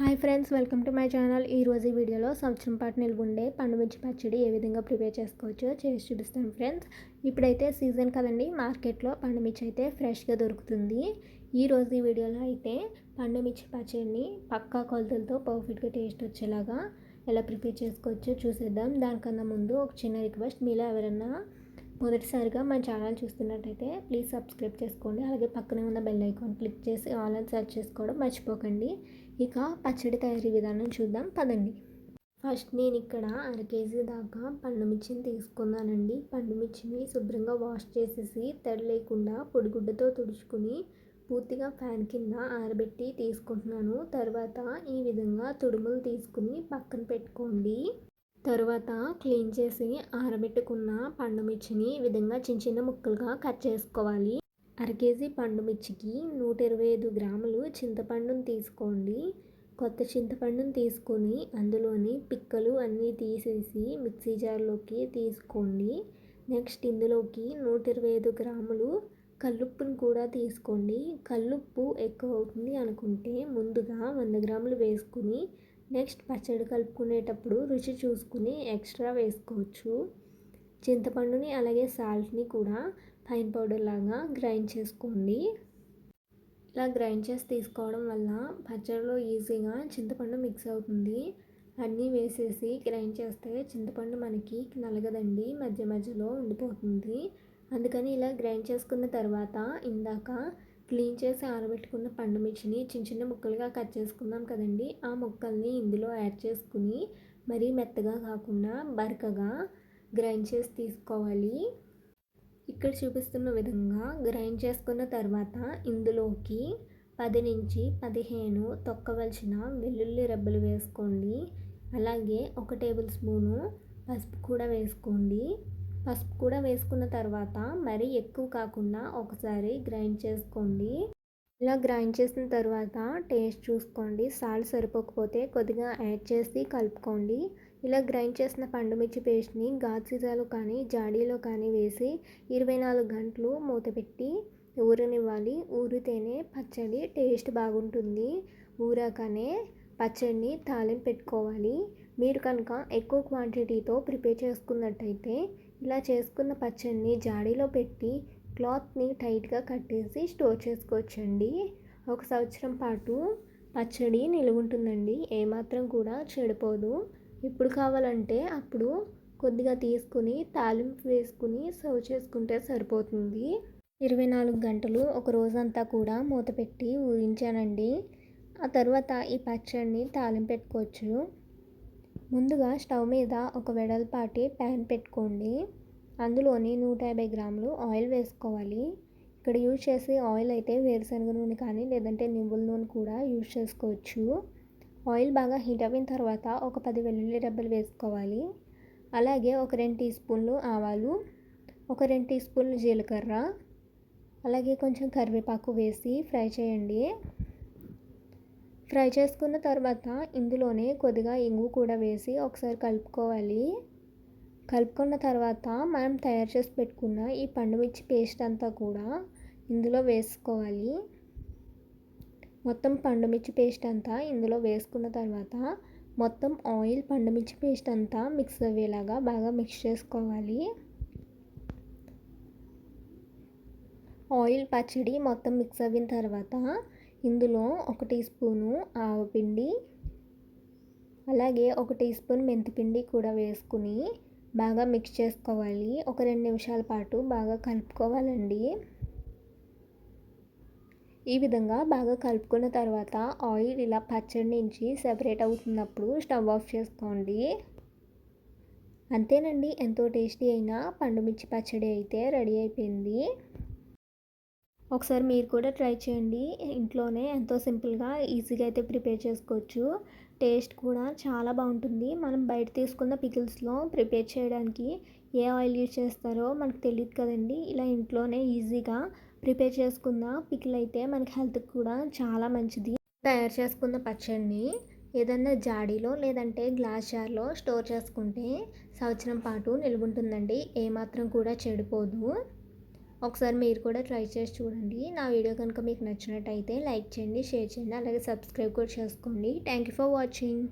Hi friends welcome to my channel. ఈరోజు ఈ వీడియోలో సంవత్సరం పాటు నిల్వుండే పండుమిర్చి పచ్చడి ఏ విధంగా ప్రిపేర్ చేసుకోవచ్చో చేసి చూపిస్తాను ఫ్రెండ్స్. ఇప్పుడైతే సీజన్ కదండి మార్కెట్లో పండుమిర్చి అయితే ఫ్రెష్గా దొరుకుతుంది. ఈరోజు ఈ వీడియోలో అయితే పండుమిర్చి పచ్చడిని పక్కా కొలతలతో పర్ఫెక్ట్గా టేస్ట్ వచ్చేలాగా ఎలా ప్రిపేర్ చేసుకోవచ్చో చూసేద్దాం. దానికన్నా ముందు ఒక చిన్న రిక్వెస్ట్ మీలో ఎవరన్నా మొదటిసారిగా మన ఛానల్ చూస్తున్నట్టయితే ప్లీజ్ సబ్స్క్రైబ్ చేసుకోండి. అలాగే పక్కనే ఉన్న బెల్ ఐకాన్ క్లిక్ చేసి ఆన్లైన్ సెర్చ్ చేసుకోవడం మర్చిపోకండి. ఇక పచ్చడి తయారీ విధానం చూద్దాం. పదండి. ఫస్ట్ నేను ఇక్కడ అర కేజీ దాకా పండు మిర్చిని తీసుకున్నానండి. పండు మిర్చిని శుభ్రంగా వాష్ చేసేసి తడి లేకుండా పొడిగుడ్డతో తుడుచుకుని పూర్తిగా ఫ్యాన్ కింద ఆరబెట్టి తీసుకుంటున్నాను. తర్వాత ఈ విధంగా తుడుములు తీసుకుని పక్కన పెట్టుకోండి. తరువాత క్లీన్ చేసి ఆరబెట్టుకున్న పండు మిర్చిని ఈ విధంగా చిన్న చిన్న ముక్కలుగా కట్ చేసుకోవాలి. అర కేజీ పండు మిర్చికి నూట ఇరవై ఐదు గ్రాములు చింతపండును తీసుకోండి. కొత్త చింతపండును తీసుకొని అందులోని పిక్కలు అన్నీ తీసేసి మిక్సీ జార్లోకి తీసుకోండి. నెక్స్ట్ ఇందులోకి నూట ఇరవై ఐదు గ్రాములు కల్లుప్పును కూడా తీసుకోండి. కల్లుప్పు ఎక్కువ అవుతుంది అనుకుంటే ముందుగా వంద గ్రాములు వేసుకుని నెక్స్ట్ పచ్చడి కలుపుకునేటప్పుడు రుచి చూసుకుని ఎక్స్ట్రా వేసుకోవచ్చు. చింతపండుని అలాగే సాల్ట్ని కూడా ఫైన్ పౌడర్ లాగా గ్రైండ్ చేసుకోండి. ఇలా గ్రైండ్ చేసి తీసుకోవడం వల్ల పచ్చడిలో ఈజీగా చింతపండు మిక్స్ అవుతుంది. అన్నీ వేసేసి గ్రైండ్ చేస్తే చింతపండు మనకి నలగదండి మధ్య మధ్యలో ఉండిపోతుంది. అందుకని ఇలా గ్రైండ్ చేసుకున్న తర్వాత ఇందాక క్లీన్ చేసి ఆరబెట్టుకున్న పండు మిర్చిని చిన్న చిన్న ముక్కలుగా కట్ చేసుకుందాం కదండి. ఆ ముక్కల్ని ఇందులో యాడ్ చేసుకుని మరీ మెత్తగా కాకుండా బరకగా గ్రైండ్ చేసి తీసుకోవాలి. ఇక్కడ చూపిస్తున్న విధంగా గ్రైండ్ చేసుకున్న తర్వాత ఇందులోకి పది నుంచి పదిహేను తొక్కవలసిన వెల్లుల్లి రెబ్బలు వేసుకోండి. అలాగే ఒక టేబుల్ స్పూను పసుపు కూడా వేసుకోండి. పసుపు కూడా వేసుకున్న తర్వాత మరీ ఎక్కువ కాకుండా ఒకసారి గ్రైండ్ చేసుకోండి. ఇలా గ్రైండ్ చేసిన తర్వాత టేస్ట్ చూసుకోండి. సాల్ట్ సరిపోకపోతే కొద్దిగా యాడ్ చేసి కలుపుకోండి. ఇలా గ్రైండ్ చేసిన పండుమిర్చి పేస్ట్ని గాజీజాలో కానీ జాడీలో కానీ వేసి ఇరవై నాలుగు గంటలు మూత పెట్టి ఊరనివ్వాలి. ఊరితేనే పచ్చడి టేస్ట్ బాగుంటుంది. ఊరాకనే పచ్చడిని తాలింపు పెట్టుకోవాలి. మీరు కనుక ఎక్కువ క్వాంటిటీతో ప్రిపేర్ చేసుకున్నట్టయితే ఇలా చేసుకున్న పచ్చడిని జాడీలో పెట్టి క్లాత్ని టైట్గా కట్టేసి స్టోర్ చేసుకోవచ్చండి. ఒక సంవత్సరం పాటు పచ్చడి నిలువుంటుందండి. ఏమాత్రం కూడా చెడిపోదు. ఇప్పుడు కావాలంటే అప్పుడు కొద్దిగా తీసుకుని తాలింపు వేసుకుని సర్వ్ చేసుకుంటే సరిపోతుంది. ఇరవై నాలుగు గంటలు ఒక రోజంతా కూడా మూత పెట్టి ఊరించానండి ఆ తర్వాత ఈ పచ్చడిని తాలింపు పెట్టుకోవచ్చు. ముందుగా స్టవ్ మీద ఒక వెడల్పాటి ప్యాన్ పెట్టుకోండి. అందులోని నూట యాభై గ్రాములు ఆయిల్ వేసుకోవాలి. ఇక్కడ యూజ్ చేసే ఆయిల్ అయితే వేరుశనగ నూనె కానీ లేదంటే నువ్వుల నూనె కూడా యూజ్ చేసుకోవచ్చు. ఆయిల్ బాగా హీట్ అయిన తర్వాత ఒక పది వెల్లుల్లి రెబ్బలు వేసుకోవాలి. అలాగే ఒక రెండు టీ స్పూన్లు ఆవాలు ఒక రెండు టీ స్పూన్లు జీలకర్ర అలాగే కొంచెం కరివేపాకు వేసి ఫ్రై చేయండి. ఫ్రై చేసుకున్న తర్వాత ఇందులోనే కొద్దిగా ఇంగు కూడా వేసి ఒకసారి కలుపుకోవాలి. కలుపుకున్న తర్వాత మనం తయారు చేసి పెట్టుకున్న ఈ పండుమిర్చి పేస్ట్ అంతా కూడా ఇందులో వేసుకోవాలి. మొత్తం పండుమిర్చి పేస్ట్ అంతా ఇందులో వేసుకున్న తర్వాత మొత్తం ఆయిల్ పండుమిర్చి పేస్ట్ అంతా మిక్స్ అయ్యేలాగా బాగా మిక్స్ చేసుకోవాలి. ఆయిల్ పచ్చడి మొత్తం మిక్స్ అయిన తర్వాత ఇందులో ఒక టీ స్పూను ఆవపిండి అలాగే ఒక టీ స్పూన్ మెంతిపిండి కూడా వేసుకుని బాగా మిక్స్ చేసుకోవాలి. ఒక రెండు నిమిషాల పాటు బాగా కలుపుకోవాలండి. ఈ విధంగా బాగా కలుపుకున్న తర్వాత ఆయిల్ ఇలా పచ్చడి నుంచి సెపరేట్ అవుతున్నప్పుడు స్టవ్ ఆఫ్ చేసుకోండి. అంతేనండి. ఎంతో టేస్టీ అయిన పండుమిర్చి పచ్చడి అయితే రెడీ అయిపోయింది. ఒకసారి మీరు కూడా ట్రై చేయండి. ఇంట్లోనే ఎంతో సింపుల్గా ఈజీగా అయితే ప్రిపేర్ చేసుకోవచ్చు. టేస్ట్ కూడా చాలా బాగుంటుంది. మనం బయట తీసుకున్న పికిల్స్లో ప్రిపేర్ చేయడానికి ఏ ఆయిల్ యూజ్ చేస్తారో మనకు తెలియదు కదండి. ఇలా ఇంట్లోనే ఈజీగా ప్రిపేర్ చేసుకున్న పికిల్ అయితే మనకి హెల్త్కి కూడా చాలా మంచిది. తయారు చేసుకున్న పచ్చడిని ఏదన్నా జాడీలో లేదంటే గ్లాస్ జార్లో స్టోర్ చేసుకుంటే సంవత్సరం పాటు నిలువుంటుందండి. ఏమాత్రం కూడా చెడిపోదు. ఒకసారి మీరు కూడా ట్రై చేసి చూడండి. నా వీడియో కనుక మీకు నచ్చినట్టయితే లైక్ చేయండి షేర్ చేయండి అలాగే సబ్స్క్రైబ్ కూడా చేసుకోండి. Thank you for watching.